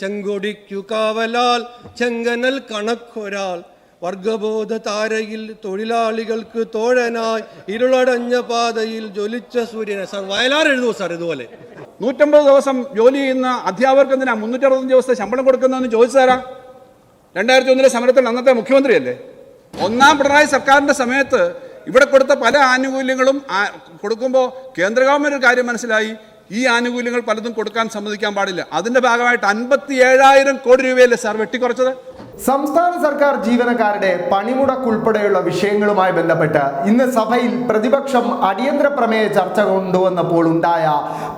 ചെങ്കൊടിക്കു കാവലാൽ ചെങ്കനൽ കണക്കൊരാൾ വർഗബോധ താരയിൽ തൊഴിലാളികൾക്ക് തോഴനായി ഇരുളടഞ്ഞ പാതയിൽ ജ്വലിച്ച സൂര്യനെ. സാർ വയലാർ എഴുതുമോ സാർ ഇതുപോലെ. നൂറ്റമ്പത് ദിവസം ജോലി ചെയ്യുന്ന അധ്യാപകർക്ക് എന്തിനാ മുന്നൂറ്ററുപത്തഞ്ച് ദിവസത്തെ ശമ്പളം കൊടുക്കുന്നതെന്ന് ചോദിച്ചാരാ രണ്ടായിരത്തി ഒന്നിലെ സമരത്തിൽ അന്നത്തെ മുഖ്യമന്ത്രിയല്ലേ? ഒന്നാം പിണറായി സർക്കാരിന്റെ സമയത്ത് ഇവിടെ കൊടുത്ത പല ആനുകൂല്യങ്ങളും കൊടുക്കുമ്പോൾ കേന്ദ്ര ഗവൺമെന്റ് ഒരു കാര്യം മനസ്സിലായി. ഈ ആനുകൂല്യങ്ങൾ പലതും കൊടുക്കാൻ സമ്മതിക്കാൻ പാടില്ല. അതിന്റെ ഭാഗമായിട്ട് അൻപത്തി ഏഴായിരം കോടി രൂപയല്ലേ സാർ വെട്ടിക്കുറച്ചത്? സംസ്ഥാന സർക്കാർ ജീവനക്കാരുടെ പണിമുടക്കുൾപ്പെടെയുള്ള വിഷയങ്ങളുമായി ബന്ധപ്പെട്ട് ഇന്ന് സഭയിൽ പ്രതിപക്ഷം അടിയന്തര പ്രമേയ ചർച്ച കൊണ്ടുവന്നപ്പോൾ ഉണ്ടായ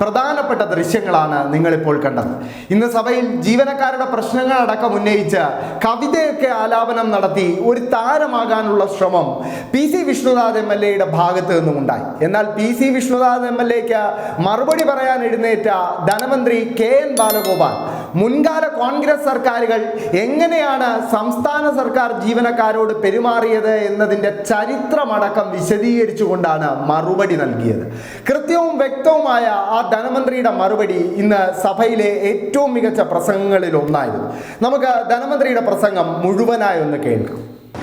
പ്രധാനപ്പെട്ട ദൃശ്യങ്ങളാണ് നിങ്ങളിപ്പോൾ കണ്ടത്. ഇന്ന് സഭയിൽ ജീവനക്കാരുടെ പ്രശ്നങ്ങൾ അടക്കം ഉന്നയിച്ച് കവിതയൊക്കെ ആലാപനം നടത്തി ഒരു താരമാകാനുള്ള ശ്രമം P C Vishnunath M L എയുടെ ഭാഗത്തു നിന്നും ഉണ്ടായി. എന്നാൽ P C Vishnunath M L എക്ക് മറുപടി പറയാൻ എഴുന്നേറ്റ ധനമന്ത്രി കെ എൻ ബാലഗോപാൽ മുൻകാല കോൺഗ്രസ് സർക്കാരുകൾ എങ്ങനെയാണ് സംസ്ഥാന സർക്കാർ ജീവനക്കാരോട് പെരുമാറിയത് എന്നതിന്റെ ചരിത്രമടക്കം വിശദീകരിച്ചുകൊണ്ടാണ് മറുപടി നൽകിയത്. കൃത്യവും വ്യക്തവുമായ ആ ധനമന്ത്രിയുടെ മറുപടി ഇന്ന് സഭയിലെ ഏറ്റവും മികച്ച പ്രസംഗങ്ങളിൽ ഒന്നായിരുന്നു. നമുക്ക് ധനമന്ത്രിയുടെ പ്രസംഗം മുഴുവനായി ഒന്ന് കേൾക്കാം.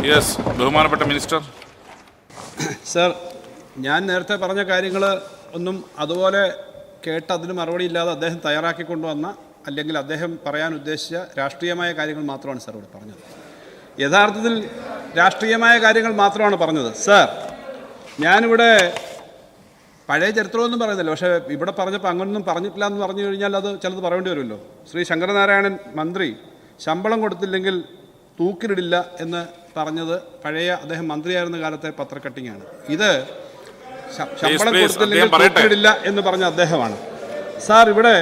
യെസ് ബഹുമാനപ്പെട്ട മിനിസ്റ്റർ. സർ ഞാൻ നേരത്തെ പറഞ്ഞ കാര്യങ്ങൾ ഒന്നും അതുപോലെ കേട്ട് അതിന് മറുപടി ഇല്ലാതെ അദ്ദേഹം തയ്യാറാക്കി കൊണ്ടുവന്ന അല്ലെങ്കിൽ അദ്ദേഹം പറയാൻ ഉദ്ദേശിച്ച രാഷ്ട്രീയമായ കാര്യങ്ങൾ മാത്രമാണ് സാർ ഇവിടെ പറഞ്ഞത്. യഥാർത്ഥത്തിൽ രാഷ്ട്രീയമായ കാര്യങ്ങൾ മാത്രമാണ് പറഞ്ഞത്. സാർ ഞാനിവിടെ പഴയ ചരിത്രമൊന്നും പറയുന്നില്ല. പക്ഷേ ഇവിടെ പറഞ്ഞപ്പോൾ അങ്ങനൊന്നും പറഞ്ഞിട്ടില്ല എന്ന് പറഞ്ഞു കഴിഞ്ഞാൽ അത് ചിലത് പറയേണ്ടി വരുമല്ലോ. ശ്രീ ശങ്കരനാരായണൻ മന്ത്രി ശമ്പളം കൊടുത്തില്ലെങ്കിൽ തൂക്കിലിടില്ല എന്ന് പറഞ്ഞത് പഴയ അദ്ദേഹം മന്ത്രിയായിരുന്ന കാലത്തെ പത്രക്കട്ടിങ്ങാണ്. ഇത് ശമ്പളം കൊടുത്തില്ലെങ്കിൽ തൂക്കിലിടില്ല എന്ന് പറഞ്ഞ അദ്ദേഹമാണ്. സാർ ഇവിടെ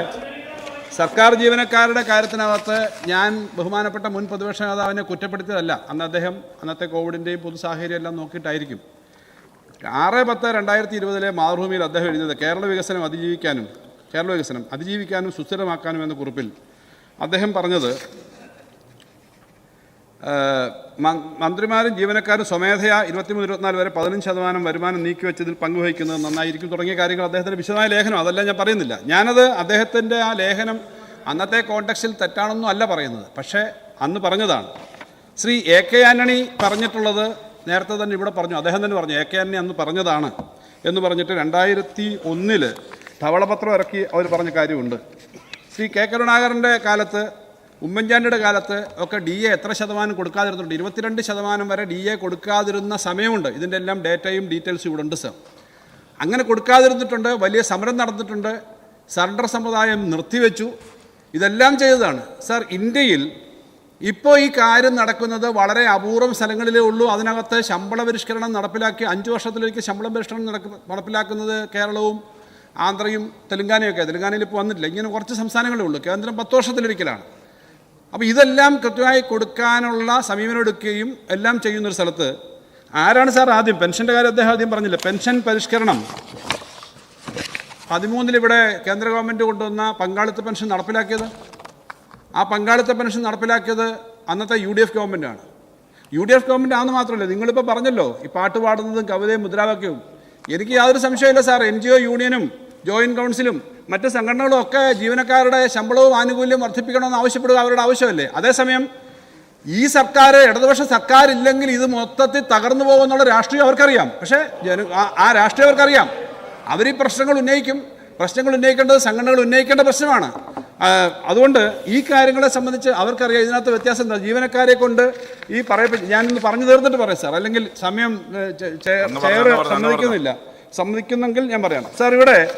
സർക്കാർ ജീവനക്കാരുടെ കാര്യത്തിനകത്ത് ഞാൻ ബഹുമാനപ്പെട്ട മുൻ പ്രതിപക്ഷ നേതാവിനെ കുറ്റപ്പെടുത്തിയതല്ല. അന്ന് അദ്ദേഹം അന്നത്തെ കോവിഡിന്റെയും പൊതു സാഹചര്യം എല്ലാം നോക്കിയിട്ടായിരിക്കും. ആറ് പത്ത് രണ്ടായിരത്തി ഇരുപതിലെ മാതൃഭൂമിയിൽ അദ്ദേഹം എഴുതിയത് കേരള വികസനം അതിജീവിക്കാനും കേരള വികസനം അതിജീവിക്കാനും സുസ്ഥിരമാക്കാനും എന്ന കുറിപ്പിൽ അദ്ദേഹം പറഞ്ഞത് മന്ത്രിമാരും ജീവനക്കാരും സ്വമേധയാ ഇരുപത്തിമൂന്ന് ഇരുപത്തിനാല് വരെ പതിനഞ്ച് ശതമാനം വരുമാനം നീക്കിവെച്ചതിൽ പങ്കുവഹിക്കുന്നത് നന്നായിരിക്കും തുടങ്ങിയ കാര്യങ്ങൾ അദ്ദേഹത്തിന്റെ വിശദമായ ലേഖനം. അതല്ല ഞാൻ പറയുന്നില്ല. ഞാനത് അദ്ദേഹത്തിന്റെ ആ ലേഖനം അന്നത്തെ കോണ്ടക്സ്റ്റിൽ തെറ്റാണെന്നും അല്ല പറയുന്നത്. പക്ഷേ അന്ന് പറഞ്ഞതാണ്. ശ്രീ എ കെ ആന്റണി പറഞ്ഞിട്ടുള്ളത് നേരത്തെ തന്നെ ഇവിടെ പറഞ്ഞു. അദ്ദേഹം തന്നെ പറഞ്ഞു എ കെ ആന്റണി അന്ന് പറഞ്ഞതാണ് എന്ന് പറഞ്ഞിട്ട് രണ്ടായിരത്തി ഒന്നിൽ ധവളപത്രം ഇറക്കി അവർ പറഞ്ഞ കാര്യമുണ്ട്. ശ്രീ കെ കരുണാകരന്റെ കാലത്ത് ഉമ്മൻചാണ്ടിയുടെ കാലത്ത് ഒക്കെ ഡി എ എത്ര ശതമാനം കൊടുക്കാതിരുന്നുണ്ട് ഇരുപത്തിരണ്ട് ശതമാനം വരെ ഡി എ കൊടുക്കാതിരുന്ന സമയമുണ്ട്. ഇതിന്റെ എല്ലാം ഡേറ്റയും ഡീറ്റെയിൽസും ഇവിടെ ഉണ്ട് സർ. അങ്ങനെ കൊടുക്കാതിരുന്നിട്ടുണ്ട് വലിയ സമരം നടന്നിട്ടുണ്ട്. സറണ്ടർ സമ്പ്രദായം നിർത്തിവെച്ചു. ഇതെല്ലാം ചെയ്തതാണ്. സർ ഇന്ത്യയിൽ ഇപ്പോൾ ഈ കാര്യം നടക്കുന്നത് വളരെ അപൂർവം സ്ഥലങ്ങളിലേ ഉള്ളൂ. അതിനകത്ത് ശമ്പള പരിഷ്കരണം നടപ്പിലാക്കി അഞ്ച് വർഷത്തിലേക്ക് ശമ്പള പരിഷ്കരണം നടക്ക നടപ്പിലാക്കുന്നത് കേരളവും ആന്ധ്രയും തെലുങ്കാനയൊക്കെ തെലുങ്കാനയിൽ ഇപ്പോൾ വന്നിട്ടില്ല. ഇങ്ങനെ കുറച്ച് സംസ്ഥാനങ്ങളേ ഉള്ളൂ. കേന്ദ്രം പത്ത് വർഷത്തിലൊരിക്കലാണ്. അപ്പോൾ ഇതെല്ലാം കൃത്യമായി കൊടുക്കാനുള്ള സമീപനം എടുക്കുകയും എല്ലാം ചെയ്യുന്നൊരു സ്ഥലത്ത് ആരാണ് സാർ ആദ്യം? പെൻഷന്റെ കാര്യം അദ്ദേഹം ആദ്യം പറഞ്ഞില്ല? പെൻഷൻ പരിഷ്കരണം. പതിമൂന്നിൽ ഇവിടെ കേന്ദ്ര ഗവൺമെന്റ് കൊണ്ടുവന്ന പങ്കാളിത്ത പെൻഷൻ നടപ്പിലാക്കിയത്. ആ പങ്കാളിത്ത പെൻഷൻ നടപ്പിലാക്കിയത് അന്നത്തെ യു ഡി എഫ് ഗവൺമെന്റാണ് യു ഡി എഫ് ഗവൺമെന്റ് ആണെന്ന് മാത്രമല്ല നിങ്ങളിപ്പോൾ പറഞ്ഞല്ലോ ഈ പാട്ട് പാടുന്നതും കവിതയും മുദ്രാവാക്യവും. എനിക്ക് യാതൊരു സംശയമില്ല സാർ എൻ ജി ഒ യൂണിയനും ജോയിന്റ് കൗൺസിലും മറ്റ് സംഘടനകളും ഒക്കെ ജീവനക്കാരുടെ ശമ്പളവും ആനുകൂല്യം വർദ്ധിപ്പിക്കണമെന്ന് ആവശ്യപ്പെടുക അവരുടെ ആവശ്യമല്ലേ? അതേസമയം ഈ സർക്കാർ ഇടതുപക്ഷ സർക്കാർ ഇല്ലെങ്കിൽ ഇത് മൊത്തത്തിൽ തകർന്നു പോകുമെന്നുള്ള രാഷ്ട്രീയം അവർക്കറിയാം. പക്ഷേ ജന ആ- രാഷ്ട്രീയം അവർക്കറിയാം. അവർ ഈ പ്രശ്നങ്ങൾ ഉന്നയിക്കും. പ്രശ്നങ്ങൾ ഉന്നയിക്കേണ്ടത് സംഘടനകൾ ഉന്നയിക്കേണ്ട പ്രശ്നമാണ്. അതുകൊണ്ട് ഈ കാര്യങ്ങളെ സംബന്ധിച്ച് അവർക്കറിയാം. ഇതിനകത്ത് വ്യത്യാസം എന്താ? ജീവനക്കാരെ കൊണ്ട് ഈ പറയപ്പെട്ട ഞാനൊന്ന് പറഞ്ഞു തീർന്നിട്ട് പറയാം സാർ. അല്ലെങ്കിൽ സമയം ചെയർ. സമ്മതിക്കുന്നില്ല. സമ്മതിക്കുന്നെങ്കിൽ ഞാൻ പറയണം. സാർ ഇവിടെ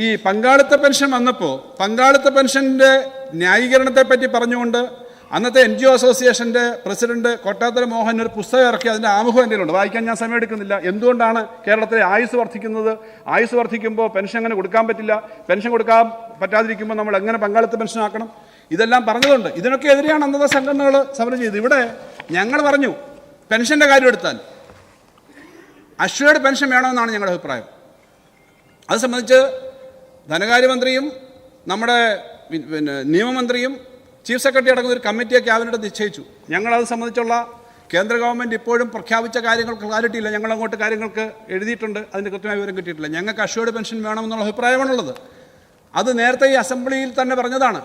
ഈ പങ്കാളിത്ത പെൻഷൻ വന്നപ്പോൾ പങ്കാളിത്ത പെൻഷന്റെ ന്യായീകരണത്തെ പറ്റി പറഞ്ഞുകൊണ്ട് അന്നത്തെ എൻ ജി ഒ അസോസിയേഷന്റെ പ്രസിഡന്റ് കൊട്ടാത്തര മോഹൻ ഒരു പുസ്തകം ഇറക്കി അതിന്റെ ആമുഖം എന്റെ ഉണ്ട് വായിക്കാൻ ഞാൻ സമയം എടുക്കുന്നില്ല. എന്തുകൊണ്ടാണ് കേരളത്തിലെ ആയുസ് വർദ്ധിക്കുന്നത്? ആയുസ് വർദ്ധിക്കുമ്പോൾ പെൻഷൻ അങ്ങനെ കൊടുക്കാൻ പറ്റില്ല? പെൻഷൻ കൊടുക്കാൻ പറ്റാതിരിക്കുമ്പോൾ നമ്മൾ എങ്ങനെ പങ്കാളിത്ത പെൻഷൻ ആക്കണം? ഇതെല്ലാം പറഞ്ഞതുണ്ട് ഇതിനൊക്കെ എതിരെയാണ് അന്നത്തെ സംഘടനകൾ സമരം ചെയ്തത്. ഇവിടെ ഞങ്ങൾ പറഞ്ഞു പെൻഷന്റെ കാര്യം എടുത്താൽ അശ്വയുടെ പെൻഷൻ വേണമെന്നാണ് ഞങ്ങളുടെ അഭിപ്രായം. അത് സംബന്ധിച്ച് ധനകാര്യമന്ത്രിയും നമ്മുടെ പിന്നെ നിയമമന്ത്രിയും ചീഫ് സെക്രട്ടറി അടങ്ങുന്ന ഒരു കമ്മിറ്റിയെ ക്യാബിനറ്റ് നിശ്ചയിച്ചു. ഞങ്ങളത് സംബന്ധിച്ചുള്ള കേന്ദ്ര ഗവൺമെന്റ് ഇപ്പോഴും പ്രഖ്യാപിച്ച കാര്യങ്ങൾ ക്ലാരിറ്റി ഇല്ല ഞങ്ങൾ അങ്ങോട്ട് കാര്യങ്ങൾക്ക് എഴുതിയിട്ടുണ്ട്. അതിന്റെ കൃത്യമായ വിവരം കിട്ടിയിട്ടില്ല. ഞങ്ങൾക്ക് അഷ്വേർഡ് പെൻഷൻ വേണമെന്നുള്ള അഭിപ്രായമാണുള്ളത്. അത് നേരത്തെ ഈ അസംബ്ലിയിൽ തന്നെ പറഞ്ഞതാണ്.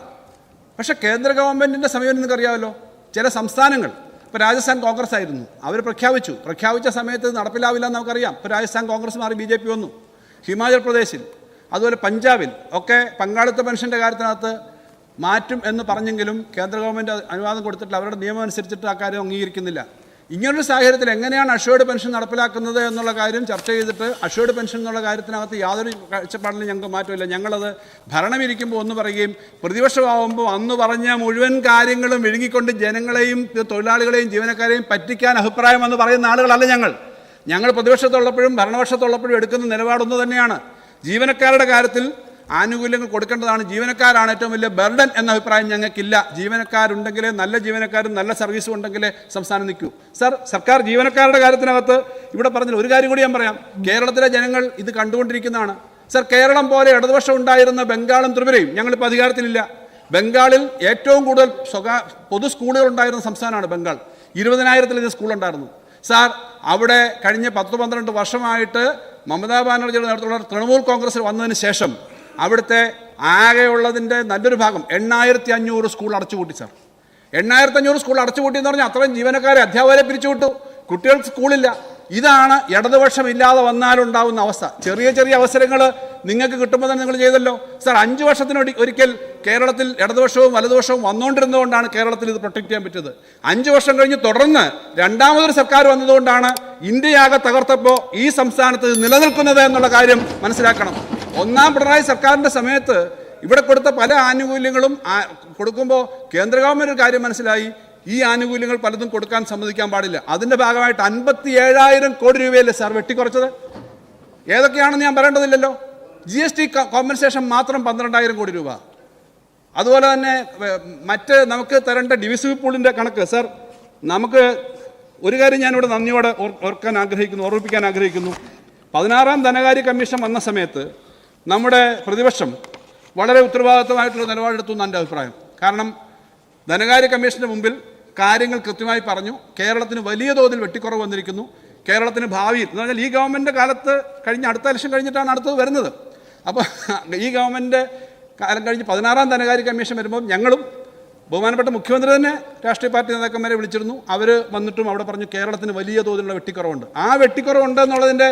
പക്ഷേ കേന്ദ്ര ഗവൺമെന്റിന്റെ സമയം നിങ്ങൾക്കറിയാമല്ലോ. ചില സംസ്ഥാനങ്ങൾ ഇപ്പോൾ രാജസ്ഥാൻ കോൺഗ്രസ് ആയിരുന്നു. അവർ പ്രഖ്യാപിച്ചു. പ്രഖ്യാപിച്ച സമയത്ത് നടപ്പിലാവില്ല എന്ന് നമുക്കറിയാം. ഇപ്പോൾ രാജസ്ഥാൻ കോൺഗ്രസ് മാറി ബി വന്നു. ഹിമാചൽ പ്രദേശിൽ അതുപോലെ പഞ്ചാബിൽ ഒക്കെ പങ്കാളിത്ത പെൻഷന്റെ കാര്യത്തിനകത്ത് മാറ്റും എന്ന് പറഞ്ഞെങ്കിലും കേന്ദ്ര ഗവൺമെന്റ് അനുവാദം കൊടുത്തിട്ടില്ല. അവരുടെ നിയമം അനുസരിച്ചിട്ട് ആ കാര്യം അംഗീകരിക്കുന്നില്ല. ഇങ്ങനൊരു സാഹചര്യത്തിൽ എങ്ങനെയാണ് അഷ്വേർഡ് പെൻഷൻ നടപ്പിലാക്കുന്നത് എന്നുള്ള കാര്യം ചർച്ച ചെയ്തിട്ട് അഷ്വേർഡ് പെൻഷൻ എന്നുള്ള കാര്യത്തിനകത്ത് യാതൊരു കാഴ്ചപ്പാടിലും ഞങ്ങൾക്ക് മാറ്റമില്ല. ഞങ്ങളത് ഭരണമിരിക്കുമ്പോൾ ഒന്ന് പറയുകയും പ്രതിപക്ഷമാവുമ്പോൾ അന്ന് പറഞ്ഞ മുഴുവൻ കാര്യങ്ങളും വിഴുങ്ങിക്കൊണ്ട് ജനങ്ങളെയും തൊഴിലാളികളെയും ജീവനക്കാരെയും പറ്റിക്കാൻ അഭിപ്രായം എന്ന് പറയുന്ന ആളുകളല്ല ഞങ്ങൾ. ഞങ്ങൾ പ്രതിപക്ഷത്തുള്ളപ്പോഴും ഭരണപക്ഷത്തുള്ളപ്പോഴും എടുക്കുന്ന നിലപാടൊന്നു തന്നെയാണ്. ജീവനക്കാരുടെ കാര്യത്തിൽ ആനുകൂല്യങ്ങൾ കൊടുക്കേണ്ടതാണ്. ജീവനക്കാരാണ് ഏറ്റവും വലിയ ബർഡൻ എന്ന അഭിപ്രായം ഞങ്ങൾക്കില്ല. ജീവനക്കാരുണ്ടെങ്കിലേ നല്ല ജീവനക്കാരും നല്ല സർവീസും ഉണ്ടെങ്കിലേ സംസ്ഥാനം നിൽക്കൂ. സർ സർക്കാർ ജീവനക്കാരുടെ കാര്യത്തിനകത്ത് ഇവിടെ പറഞ്ഞ ഒരു കാര്യം കൂടി ഞാൻ പറയാം. കേരളത്തിലെ ജനങ്ങൾ ഇത് കണ്ടുകൊണ്ടിരിക്കുന്നതാണ്. സർ കേരളം പോലെ ഇടതുപക്ഷം ഉണ്ടായിരുന്ന ബംഗാളും ത്രിപുരയും ഞങ്ങളിപ്പോൾ അധികാരത്തിലില്ല. ബംഗാളിൽ ഏറ്റവും കൂടുതൽ സ്വകാ പൊതു സ്കൂളുകൾ ഉണ്ടായിരുന്ന സംസ്ഥാനമാണ് ബംഗാൾ. ഇരുപതിനായിരത്തിലധികം സ്കൂളുണ്ടായിരുന്നു. സാർ അവിടെ കഴിഞ്ഞ പത്ത് പന്ത്രണ്ട് വർഷമായിട്ട് മമതാ ബാനർജിയുടെ നേതൃത്വത്തിലുള്ള തൃണമൂൽ കോൺഗ്രസ്സിൽ വന്നതിന് ശേഷം അവിടുത്തെ ആകെയുള്ളതിന്റെ നല്ലൊരു ഭാഗം എണ്ണായിരത്തി അഞ്ഞൂറ് സ്കൂൾ അടച്ചുപൂട്ടി സാർ. എണ്ണായിരത്തി അഞ്ഞൂറ് സ്കൂൾ അടച്ചുപൂട്ടി എന്ന് പറഞ്ഞാൽ അത്രയും ജീവനക്കാരെ അധ്യാപകരെ പിരിച്ചുവിട്ടു കുട്ടികൾക്ക് സ്കൂളില്ല. ഇതാണ് ഇടതുപക്ഷം ഇല്ലാതെ വന്നാലുണ്ടാവുന്ന അവസ്ഥ. ചെറിയ ചെറിയ അവസരങ്ങൾ നിങ്ങൾക്ക് കിട്ടുമ്പോൾ തന്നെ നിങ്ങൾ ചെയ്തല്ലോ. സാർ അഞ്ച് വർഷത്തിനൊടി ഒരിക്കൽ കേരളത്തിൽ ഇടതുപക്ഷവും വലതുപക്ഷവും വന്നുകൊണ്ടിരുന്നതുകൊണ്ടാണ് കേരളത്തിൽ ഇത് പ്രൊട്ടക്ട് ചെയ്യാൻ പറ്റിയത്. അഞ്ച് വർഷം കഴിഞ്ഞ് തുടർന്ന് രണ്ടാമതൊരു സർക്കാർ വന്നതുകൊണ്ടാണ് ഇന്ത്യയാകെ തകർത്തപ്പോൾ ഈ സംസ്ഥാനത്ത് നിലനിൽക്കുന്നത് എന്നുള്ള കാര്യം മനസ്സിലാക്കണം. ഒന്നാം പിണറായി സർക്കാരിന്റെ സമയത്ത് ഇവിടെ കൊടുത്ത പല ആനുകൂല്യങ്ങളും കൊടുക്കുമ്പോൾ കേന്ദ്ര ഗവൺമെന്റ് ഒരു കാര്യം മനസ്സിലായി. ഈ ആനുകൂല്യങ്ങൾ പലതും കൊടുക്കാൻ സമ്മതിക്കാൻ പാടില്ല. അതിന്റെ ഭാഗമായിട്ട് അൻപത്തി ഏഴായിരം കോടി രൂപയല്ലേ സാർ വെട്ടിക്കുറച്ചത്? ഏതൊക്കെയാണെന്ന് ഞാൻ പറയേണ്ടതില്ലല്ലോ. ജി എസ് ടി കോമ്പൻസേഷൻ മാത്രം പന്ത്രണ്ടായിരം കോടി രൂപ. അതുപോലെ തന്നെ മറ്റ് നമുക്ക് തരേണ്ട ഡിവിസി പൂളിന്റെ കണക്ക്. സർ നമുക്ക് ഒരു കാര്യം ഞാനിവിടെ നന്ദിയോടെ ഓർക്കാൻ ആഗ്രഹിക്കുന്നു ഓർമ്മിപ്പിക്കാൻ ആഗ്രഹിക്കുന്നു. പതിനാറാം ധനകാര്യ കമ്മീഷൻ വന്ന സമയത്ത് നമ്മുടെ പ്രതിപക്ഷം വളരെ ഉത്തരവാദിത്വമായിട്ടുള്ള നിലപാടെടുത്തു എന്ന് എന്റെ അഭിപ്രായം. കാരണം ധനകാര്യ കമ്മീഷന്റെ മുമ്പിൽ കാര്യങ്ങൾ കൃത്യമായി പറഞ്ഞു. കേരളത്തിന് വലിയ തോതിൽ വെട്ടിക്കുറവ് വന്നിരിക്കുന്നു. കേരളത്തിന് ഭാവിയിൽ എന്ന് പറഞ്ഞാൽ ഈ ഗവൺമെന്റ് കാലത്ത് കഴിഞ്ഞ അടുത്ത ഇലക്ഷൻ കഴിഞ്ഞിട്ടാണ് അടുത്തത് വരുന്നത്. അപ്പോൾ ഈ ഗവൺമെന്റ് കാലം കഴിഞ്ഞ് പതിനാറാം ധനകാര്യ കമ്മീഷൻ വരുമ്പോൾ ഞങ്ങളും ബഹുമാനപ്പെട്ട മുഖ്യമന്ത്രി തന്നെ രാഷ്ട്രീയ പാർട്ടി നേതാക്കന്മാരെ വിളിച്ചിരുന്നു. അവർ വന്നിട്ടും അവിടെ പറഞ്ഞു കേരളത്തിന് വലിയ തോതിലുള്ള വെട്ടിക്കുറവുണ്ട്. ആ വെട്ടിക്കുറവുണ്ട് എന്നുള്ളതിന്റെ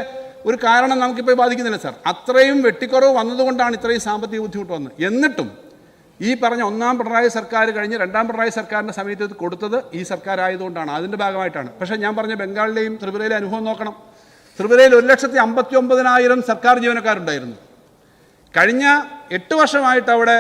ഒരു കാരണം നമുക്കിപ്പോൾ ബാധിക്കുന്നില്ല സാർ. അത്രയും വെട്ടിക്കുറവ് വന്നതുകൊണ്ടാണ് ഇത്രയും സാമ്പത്തിക ബുദ്ധിമുട്ട് വന്നത്. എന്നിട്ടും ഈ പറഞ്ഞ ഒന്നാം പിണറായി സർക്കാർ കഴിഞ്ഞ് രണ്ടാം പിണറായി സർക്കാരിന്റെ സമയത്ത് ഇത് കൊടുത്തത് ഈ സർക്കാർ ആയതുകൊണ്ടാണ്. അതിന്റെ ഭാഗമായിട്ടാണ്. പക്ഷേ ഞാൻ പറഞ്ഞ ബംഗാളിലെയും ത്രിപുരയിലെ അനുഭവം നോക്കണം. ത്രിപുരയിൽ ഒരു ലക്ഷത്തി അമ്പത്തി ഒമ്പതിനായിരം സർക്കാർ ജീവനക്കാരുണ്ടായിരുന്നു. കഴിഞ്ഞ എട്ട് വർഷമായിട്ട് അവിടെ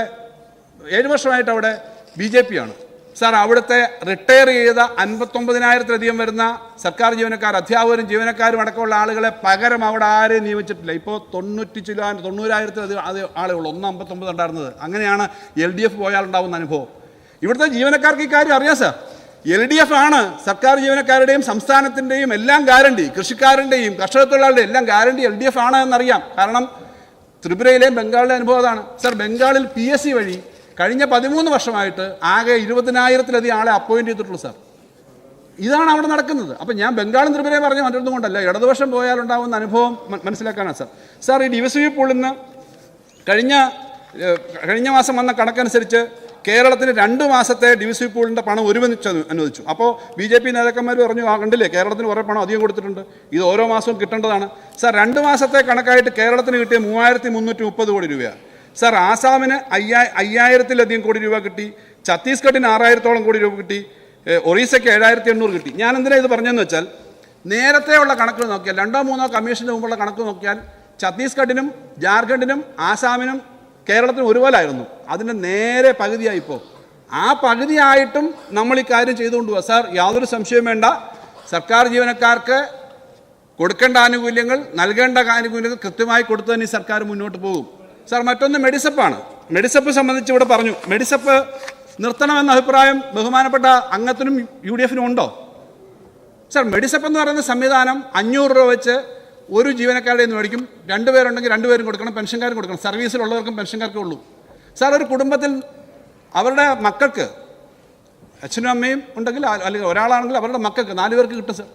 ഏഴ് വർഷമായിട്ട് അവിടെ ബി ജെ പിയാണ്. സാർ അവിടുത്തെ റിട്ടയർ ചെയ്ത അൻപത്തൊമ്പതിനായിരത്തിലധികം വരുന്ന സർക്കാർ ജീവനക്കാർ അധ്യാപകരും ജീവനക്കാരും അടക്കമുള്ള ആളുകളെ പകരം അവിടെ ആരെയും നിയമിച്ചിട്ടില്ല. ഇപ്പോൾ തൊണ്ണൂറ്റി ചില തൊണ്ണൂറായിരത്തിലധികം ആളുകൾ ഒന്ന് അമ്പത്തൊമ്പത് ഉണ്ടായിരുന്നത്. അങ്ങനെയാണ് എൽ ഡി എഫ് പോയാൽ ഉണ്ടാവുന്ന അനുഭവം. ഇവിടുത്തെ ജീവനക്കാർക്ക് ഈ കാര്യം അറിയാം സാർ. എൽ ഡി എഫ് ആണ് സർക്കാർ ജീവനക്കാരുടെയും സംസ്ഥാനത്തിന്റെയും എല്ലാം ഗ്യാരണ്ടി കൃഷിക്കാരന്റെയും കർഷക തൊഴിലാളിയുടെയും എല്ലാം ഗ്യാരണ്ടി എൽ ഡി എഫ് ആണ് എന്നറിയാം. കാരണം ത്രിപുരയിലെയും ബംഗാളിലെ അനുഭവം അതാണ്. സർ ബംഗാളിൽ പി എസ് സി വഴി കഴിഞ്ഞ പതിമൂന്ന് വർഷമായിട്ട് ആകെ ഇരുപതിനായിരത്തിലധികം ആളെ അപ്പോയിന്റ് ചെയ്തിട്ടുള്ളൂ സാർ. ഇതാണ് അവിടെ നടക്കുന്നത്. അപ്പം ഞാൻ ബംഗാളും ത്രിപുരയും പറഞ്ഞു മറ്റൊന്നും കൊണ്ടല്ല ഇടതുപക്ഷം പോയാലുണ്ടാവുന്ന അനുഭവം മനസ്സിലാക്കാനാണ് സാർ. സാർ ഈ ഡിവിസി പൂളിൽ നിന്ന് കഴിഞ്ഞ കഴിഞ്ഞ മാസം വന്ന കണക്കനുസരിച്ച് കേരളത്തിന് രണ്ട് മാസത്തെ ഡിവിസി പൂളിന്റെ പണം ഒരുമിച്ച് അനുവദിച്ചു. അപ്പോൾ ബി ജെ പി നേതാക്കന്മാർ പറഞ്ഞു ആ കണ്ടില്ലേ കേരളത്തിന് കുറേ പണം അധികം കൊടുത്തിട്ടുണ്ട് ഇത് ഓരോ മാസവും കിട്ടേണ്ടതാണ്. സാർ രണ്ട് മാസത്തെ കണക്കായിട്ട് കേരളത്തിന് കിട്ടിയ മൂവായിരത്തി മുന്നൂറ്റി മുപ്പത് കോടി രൂപയാണ്. സാർ ആസാമിന് അയ്യാ അയ്യായിരത്തിലധികം കോടി രൂപ കിട്ടി. ഛത്തീസ്ഗഡിന് ആറായിരത്തോളം കോടി രൂപ കിട്ടി. ഒറീസയ്ക്ക് ഏഴായിരത്തി എണ്ണൂറ് കിട്ടി. ഞാൻ എന്തിനാ ഇത് പറഞ്ഞതെന്ന് വെച്ചാൽ നേരത്തെയുള്ള കണക്കുകൾ നോക്കിയാൽ രണ്ടോ മൂന്നോ കമ്മീഷന് മുമ്പുള്ള കണക്ക് നോക്കിയാൽ ഛത്തീസ്ഗഡിനും ജാർഖണ്ഡിനും ആസാമിനും കേരളത്തിനും ഒരുപോലെ ആയിരുന്നു അതിന്റെ നേരെ പകുതിയായി ഇപ്പോൾ ആ പകുതിയായിട്ടും നമ്മൾ ഈ കാര്യം ചെയ്തുകൊണ്ട് പോവാ. സാർ യാതൊരു സംശയവും വേണ്ട. സർക്കാർ ജീവനക്കാർക്ക് കൊടുക്കേണ്ട ആനുകൂല്യങ്ങൾ നൽകേണ്ട ആനുകൂല്യങ്ങൾ കൃത്യമായി കൊടുത്തു തന്നെ സർക്കാർ മുന്നോട്ട് പോകും. സാർ മറ്റൊന്ന് മെഡിസപ്പാണ് മെഡിസപ്പ് സംബന്ധിച്ച് ഇവിടെ പറഞ്ഞു. മെഡിസപ്പ് നിർത്തണമെന്ന അഭിപ്രായം ബഹുമാനപ്പെട്ട അംഗത്തിനും യു ഡി എഫിനും ഉണ്ടോ? സാർ മെഡിസപ്പ് എന്ന് പറയുന്ന സംവിധാനം അഞ്ഞൂറ് രൂപ വെച്ച് ഒരു ജീവനക്കാരുടെ നിന്ന് മേടിക്കും. രണ്ടുപേരുണ്ടെങ്കിൽ രണ്ടുപേരും കൊടുക്കണം പെൻഷൻകാരും കൊടുക്കണം. സർവീസിലുള്ളവർക്കും പെൻഷൻകാർക്കേ ഉള്ളൂ. സാർ ഒരു കുടുംബത്തിൽ അവരുടെ മക്കൾക്ക് അച്ഛനും അമ്മയും ഉണ്ടെങ്കിൽ അല്ലെങ്കിൽ ഒരാളാണെങ്കിൽ അവരുടെ മക്കൾക്ക് നാല് പേർക്ക് കിട്ടും സാർ.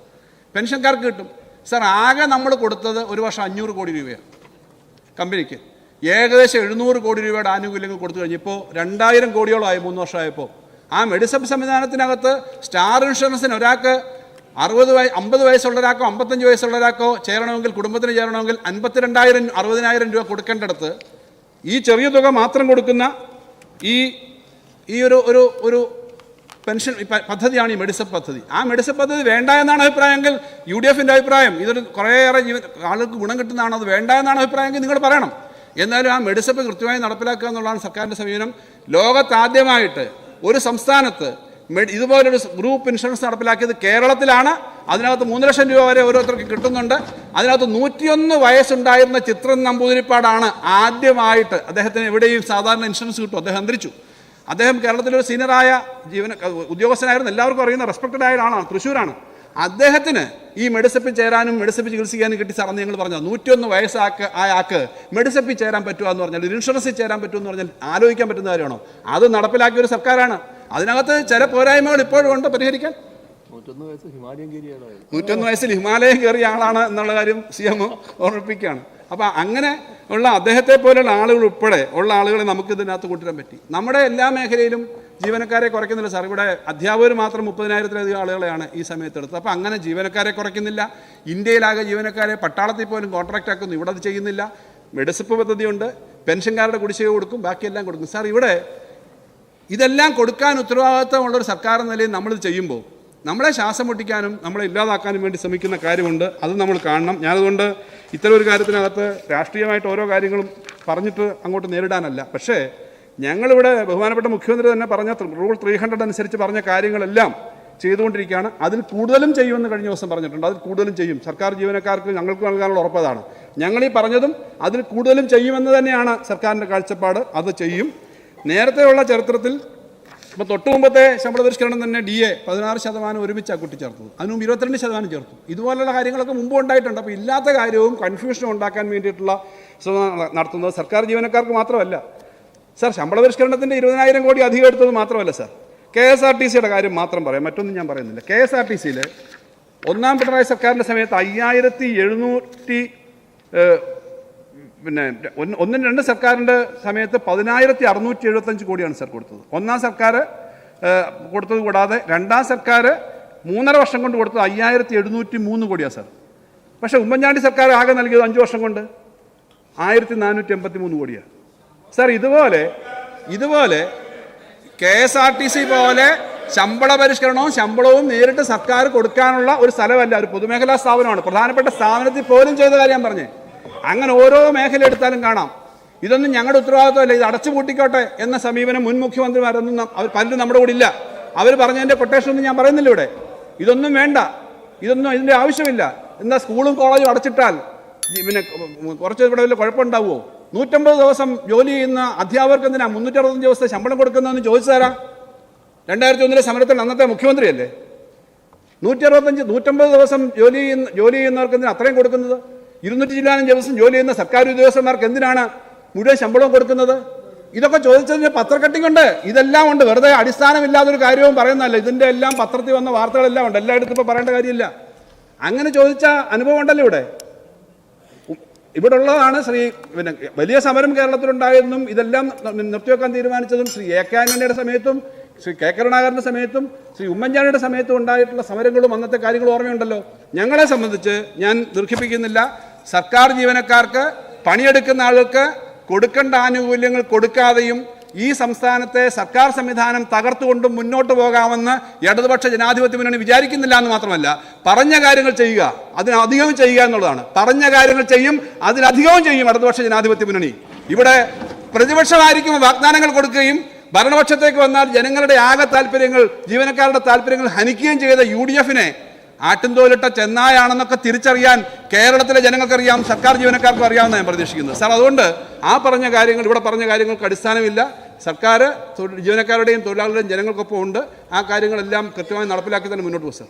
പെൻഷൻകാർക്ക് കിട്ടും. സാർ ആകെ നമ്മൾ കൊടുത്തത് ഒരു വർഷം അഞ്ഞൂറ് കോടി രൂപയാണ് കമ്പനിക്ക്. ഏകദേശം എഴുന്നൂറ് കോടി രൂപയുടെ ആനുകൂല്യങ്ങൾ കൊടുത്തു കഴിഞ്ഞപ്പോൾ രണ്ടായിരം കോടിയോളമായി മൂന്ന് വർഷമായപ്പോൾ. ആ മെഡിസപ്പ് സംവിധാനത്തിനകത്ത് സ്റ്റാർ ഇൻഷുറൻസിന് ഒരാൾക്ക് അറുപത് വയ അമ്പത് വയസ്സുള്ള ഒരാൾക്കോ അമ്പത്തഞ്ച് വയസ്സുള്ള ഒരാൾക്കോ ചേരണമെങ്കിൽ കുടുംബത്തിന് ചേരണമെങ്കിൽ അൻപത്തിരണ്ടായിരം അറുപതിനായിരം രൂപ കൊടുക്കേണ്ടടുത്ത് ഈ ചെറിയ തുക മാത്രം കൊടുക്കുന്ന ഈ ഈ ഒരു ഒരു ഒരു പെൻഷൻ പദ്ധതിയാണ് ഈ മെഡിസപ്പ് പദ്ധതി. ആ മെഡിസപ്പ് പദ്ധതി വേണ്ട എന്നാണ് അഭിപ്രായമെങ്കിൽ യു ഡി എഫിന്റെ അഭിപ്രായം. ഇതൊരു കുറേയേറെ ജീവൻ ആളുകൾക്ക് ഗുണം കിട്ടുന്നതാണ്? അത് വേണ്ട എന്നാണ് അഭിപ്രായമെങ്കിൽ നിങ്ങൾ പറയണം. എന്നാലും ആ മെഡിസപ്പ് കൃത്യമായി നടപ്പിലാക്കുക എന്നുള്ളതാണ് സർക്കാരിന്റെ സമീപനം. ലോകത്താദ്യമായിട്ട് ഒരു സംസ്ഥാനത്ത് ഇതുപോലൊരു ഗ്രൂപ്പ് ഇൻഷുറൻസ് നടപ്പിലാക്കിയത് കേരളത്തിലാണ്. അതിനകത്ത് മൂന്ന് ലക്ഷം രൂപ വരെ ഓരോരുത്തർക്ക് കിട്ടുന്നുണ്ട്. അതിനകത്ത് നൂറ്റിയൊന്ന് വയസ്സുണ്ടായിരുന്ന ചിത്രൻ നമ്പൂതിരിപ്പാടാണ് ആദ്യമായിട്ട് അദ്ദേഹത്തിന് എവിടെയും സാധാരണ ഇൻഷുറൻസ് കിട്ടും. അദ്ദേഹം അന്തരിച്ചു. അദ്ദേഹം കേരളത്തിലൊരു സീനിയറായ ജീവന ഉദ്യോഗസ്ഥനായിരുന്നു. എല്ലാവർക്കും അറിയുന്ന റെസ്പെക്റ്റഡ് ആയ ആളാണ് തൃശ്ശൂരാണ്. അദ്ദേഹത്തിന് ഈ മെഡിസപ്പിൽ ചേരാനും മെഡിസപ്പിൽ ചികിത്സിക്കാനും കിട്ടി സാറെന്ന് ഞങ്ങൾ പറഞ്ഞു നൂറ്റിയൊന്ന് വയസ്സാക്ക് ആ ആക്ക് മെഡിസപ്പിൽ ചേരാൻ പറ്റുമോ എന്ന് പറഞ്ഞാൽ ഒരു ഇൻഷുറൻസിൽ ചേരാൻ പറ്റുമോ എന്ന് പറഞ്ഞാൽ ആലോചിക്കാൻ പറ്റുന്ന കാര്യമാണോ? അത് നടപ്പിലാക്കിയ ഒരു സർക്കാരാണ്. അതിനകത്ത് ചില പോരായ്മകൾ ഇപ്പോഴും ഉണ്ട് പരിഹരിക്കാൻ. നൂറ്റൊന്ന് വയസ്സിൽ ഹിമാലയം കയറിയ ആളാണ് എന്നുള്ള കാര്യം സി എം ഓർമ്മിപ്പിക്കുകയാണ്. അപ്പോൾ അങ്ങനെ ഉള്ള അദ്ദേഹത്തെ പോലെയുള്ള ആളുകൾ ഉൾപ്പെടെ ഉള്ള ആളുകളെ നമുക്ക് ഇതിനകത്ത് കൊണ്ടുവരാൻ പറ്റി. നമ്മുടെ എല്ലാ മേഖലയിലും ജീവനക്കാരെ കുറയ്ക്കുന്നില്ല സാർ. ഇവിടെ അധ്യാപകർ മാത്രം മുപ്പതിനായിരത്തിലധികം ആളുകളെയാണ് ഈ സമയത്ത് എടുത്തത് അപ്പോൾ അങ്ങനെ ജീവനക്കാരെ കുറയ്ക്കുന്നില്ല. ഇന്ത്യയിലാകെ ജീവനക്കാരെ പട്ടാളത്തിൽ പോലും കോൺട്രാക്റ്റ് ആക്കുന്നു. ഇവിടെ അത് ചെയ്യുന്നില്ല. മെഡിസിപ്പ് പദ്ധതിയുണ്ട്. പെൻഷൻകാരുടെ കുടിശ്ശിക കൊടുക്കും. ബാക്കിയെല്ലാം കൊടുക്കും. സാർ ഇവിടെ ഇതെല്ലാം കൊടുക്കാൻ ഉത്തരവാദിത്തമുള്ളൊരു സർക്കാർ എന്ന നിലയിൽ നമ്മളിത് ചെയ്യുമ്പോൾ നമ്മളെ ശ്വാസം മുട്ടിക്കാനും നമ്മളെ ഇല്ലാതാക്കാനും വേണ്ടി ശ്രമിക്കുന്ന കാര്യമുണ്ട്. അത് നമ്മൾ കാണണം. ഞാനതുകൊണ്ട് ഇത്തരം ഒരു കാര്യത്തിനകത്ത് രാഷ്ട്രീയമായിട്ട് ഓരോ കാര്യങ്ങളും പറഞ്ഞിട്ട് അങ്ങോട്ട് നേരിടാനല്ല. പക്ഷേ ഞങ്ങളിവിടെ ബഹുമാനപ്പെട്ട മുഖ്യമന്ത്രി തന്നെ പറഞ്ഞ റൂൾ ത്രീ ഹൺഡ്രഡ് അനുസരിച്ച് പറഞ്ഞ കാര്യങ്ങളെല്ലാം ചെയ്തുകൊണ്ടിരിക്കുകയാണ്. അതിൽ കൂടുതലും ചെയ്യുമെന്ന് കഴിഞ്ഞ ദിവസം പറഞ്ഞിട്ടുണ്ട്. അതിൽ കൂടുതലും ചെയ്യും. സർക്കാർ ജീവനക്കാർക്ക് ഞങ്ങൾക്ക് നൽകാനുള്ള ഉറപ്പതാണ് ഞങ്ങൾ ഈ പറഞ്ഞതും അതിൽ കൂടുതലും ചെയ്യുമെന്ന് തന്നെയാണ് സർക്കാരിന്റെ കാഴ്ചപ്പാട്. അത് ചെയ്യും. നേരത്തെയുള്ള ചരിത്രത്തിൽ ഇപ്പോൾ തൊട്ട് മുമ്പത്തെ ശമ്പള പരിഷ്കരണം തന്നെ ഡി എ പതിനാറ് ശതമാനം ഒരുമിച്ചാണ് കൂട്ടിച്ചേർത്തത് അതിന് മുമ്പ് ഇരുപത്തിരണ്ട് ശതമാനം ചേർത്തു. ഇതുപോലുള്ള കാര്യങ്ങളൊക്കെ മുമ്പ് ഉണ്ടായിട്ടുണ്ട്. അപ്പോൾ ഇല്ലാത്ത കാര്യവും കൺഫ്യൂഷനും ഉണ്ടാക്കാൻ വേണ്ടിയിട്ടുള്ള ശ്രമം നടത്തുന്നത് സർക്കാർ ജീവനക്കാർക്ക് മാത്രമല്ല. സാർ ശമ്പള പരിഷ്കരണത്തിന്റെ ഇരുപതിനായിരം കോടി അധികം എടുത്തത് മാത്രമല്ല sir. K S R T സിയുടെ കാര്യം മാത്രം പറയാം മറ്റൊന്നും ഞാൻ പറയുന്നില്ല. കെ എസ് ആർ ടി സിയിൽ ഒന്നാം പിണറായി സർക്കാരിന്റെ സമയത്ത് അയ്യായിരത്തി എഴുന്നൂറ്റി പിന്നെ ഒന്ന് രണ്ട് സർക്കാരിന്റെ സമയത്ത് പതിനായിരത്തി അറുന്നൂറ്റി എഴുപത്തഞ്ച് കോടിയാണ് സാർ കൊടുത്തത്. ഒന്നാം സർക്കാർ കൊടുത്തത് കൂടാതെ രണ്ടാം സർക്കാർ മൂന്നര വർഷം കൊണ്ട് കൊടുത്തത് അയ്യായിരത്തി എഴുന്നൂറ്റി മൂന്ന് കോടിയാണ് സാർ. പക്ഷേ ഉമ്മൻചാണ്ടി സർക്കാർ ആകെ നൽകിയത് അഞ്ച് വർഷം കൊണ്ട് ആയിരത്തി നാനൂറ്റി എൺപത്തി മൂന്ന് കോടിയാണ് സാർ ഇതുപോലെ ഇതുപോലെ K S R T C പോലെ ശമ്പള പരിഷ്കരണവും ശമ്പളവും നേരിട്ട് സർക്കാർ കൊടുക്കാനുള്ള ഒരു സ്ഥലമല്ല ഒരു പൊതുമേഖലാ സ്ഥാപനമാണ്. പ്രധാനപ്പെട്ട സ്ഥാപനത്തിൽ പോലും ചെയ്ത കാര്യം പറഞ്ഞേ. അങ്ങനെ ഓരോ മേഖല എടുത്താലും കാണാം. ഇതൊന്നും ഞങ്ങളുടെ ഉത്തരവാദിത്വമല്ല ഇത് അടച്ചു പൂട്ടിക്കോട്ടെ എന്ന സമീപനം മുൻ മുഖ്യമന്ത്രിമാരൊന്നും അവർ പലരും നമ്മുടെ കൂടെ ഇല്ല. അവർ പറഞ്ഞതിന്റെ കൊട്ടേഷൻ ഒന്നും ഞാൻ പറയുന്നില്ല ഇവിടെ. ഇതൊന്നും വേണ്ട. ഇതൊന്നും ഇതിന്റെ ആവശ്യമില്ല. എന്താ സ്കൂളും കോളേജും അടച്ചിട്ടാൽ പിന്നെ കുറച്ച് ഇവിടെ വലിയ കുഴപ്പമുണ്ടാവുമോ? നൂറ്റമ്പത് ദിവസം ജോലി ചെയ്യുന്ന അധ്യാപകർക്ക് എന്തിനാ മുന്നൂറ്ററുപത്തഞ്ച് ദിവസത്തെ ശമ്പളം കൊടുക്കുന്നതെന്ന് ചോദിച്ചാരാ രണ്ടായിരത്തി ഒന്നിലെ സമരത്തിൽ അന്നത്തെ മുഖ്യമന്ത്രിയല്ലേ? നൂറ്റി അറുപത്തഞ്ച് നൂറ്റമ്പത് ദിവസം ജോലി ചെയ്യുന്ന ജോലി ചെയ്യുന്നവർക്ക് എന്തിനാ അത്രയും കൊടുക്കുന്നത്? ഇരുന്നൂറ്റി ചില്ലാനും ദിവസം ജോലി ചെയ്യുന്ന സർക്കാർ ഉദ്യോഗസ്ഥന്മാർക്ക് എന്തിനാണ് മുഴുവൻ ശമ്പളം കൊടുക്കുന്നത്? ഇതൊക്കെ ചോദിച്ചതിന് പത്രക്കട്ടിംഗ് ഉണ്ട്. ഇതെല്ലാം ഉണ്ട്. വെറുതെ അടിസ്ഥാനമില്ലാത്തൊരു കാര്യവും പറയുന്നതല്ല. ഇതിന്റെ എല്ലാം പത്രത്തിൽ വന്ന വാർത്തകളെല്ലാം ഉണ്ട്. എല്ലായിടത്തും ഇപ്പോൾ പറയേണ്ട കാര്യമില്ല. അങ്ങനെ ചോദിച്ച അനുഭവം ഉണ്ടല്ലോ ഇവിടെ. ഇവിടെ ഉള്ളതാണ് ശ്രീ പിന്നെ വലിയ സമരം കേരളത്തിലുണ്ടായതെന്നും ഇതെല്ലാം നിർത്തിവെക്കാൻ തീരുമാനിച്ചതും ശ്രീ എ കെ ആന്റണിയുടെ സമയത്തും ശ്രീ കെ കരുണാകരന്റെ സമയത്തും ശ്രീ ഉമ്മൻചാണ്ടിയുടെ സമയത്തും ഉണ്ടായിട്ടുള്ള സമരങ്ങളും അന്നത്തെ കാര്യങ്ങളും ഓർമ്മയുണ്ടല്ലോ. ഞങ്ങളെ സംബന്ധിച്ച് ഞാൻ ദീർഘിപ്പിക്കുന്നില്ല. സർക്കാർ ജീവനക്കാർക്ക് പണിയെടുക്കുന്ന ആളുകൾക്ക് കൊടുക്കേണ്ട ആനുകൂല്യങ്ങൾ കൊടുക്കാതെയും ഈ സംസ്ഥാനത്തെ സർക്കാർ സംവിധാനം തകർത്തുകൊണ്ടും മുന്നോട്ട് പോകാമെന്ന് ഇടതുപക്ഷ ജനാധിപത്യ മുന്നണി വിചാരിക്കുന്നില്ല എന്ന് മാത്രമല്ല പറഞ്ഞ കാര്യങ്ങൾ ചെയ്യുക അതിനധികവും ചെയ്യുക എന്നുള്ളതാണ്. പറഞ്ഞ കാര്യങ്ങൾ ചെയ്യും അതിലധികവും ചെയ്യും ഇടതുപക്ഷ ജനാധിപത്യ മുന്നണി. ഇവിടെ പ്രതിപക്ഷമായിരിക്കും വാഗ്ദാനങ്ങൾ കൊടുക്കുകയും ഭരണപക്ഷത്തേക്ക് വന്നാൽ ജനങ്ങളുടെ ആകെ താല്പര്യങ്ങൾ ജീവനക്കാരുടെ താല്പര്യങ്ങൾ ഹനിക്കുകയും ചെയ്ത യു ഡി എഫിനെ ആട്ടിൻതോലിട്ട ചെന്നായാണെന്നൊക്കെ തിരിച്ചറിയാൻ കേരളത്തിലെ ജനങ്ങൾക്കറിയാം സർക്കാർ ജീവനക്കാർക്കും അറിയാമെന്ന് ഞാൻ പ്രതീക്ഷിക്കുന്നത്. സാർ അതുകൊണ്ട് ആ പറഞ്ഞ കാര്യങ്ങൾ ഇവിടെ പറഞ്ഞ കാര്യങ്ങൾക്ക് അടിസ്ഥാനമില്ല. സർക്കാർ ജീവനക്കാരുടെയും തൊഴിലാളികളുടെയും ജനങ്ങൾക്കൊപ്പം ഉണ്ട് ആ കാര്യങ്ങളെല്ലാം കൃത്യമായി നടപ്പിലാക്കി തന്നെ മുന്നോട്ട് പോകും സാർ.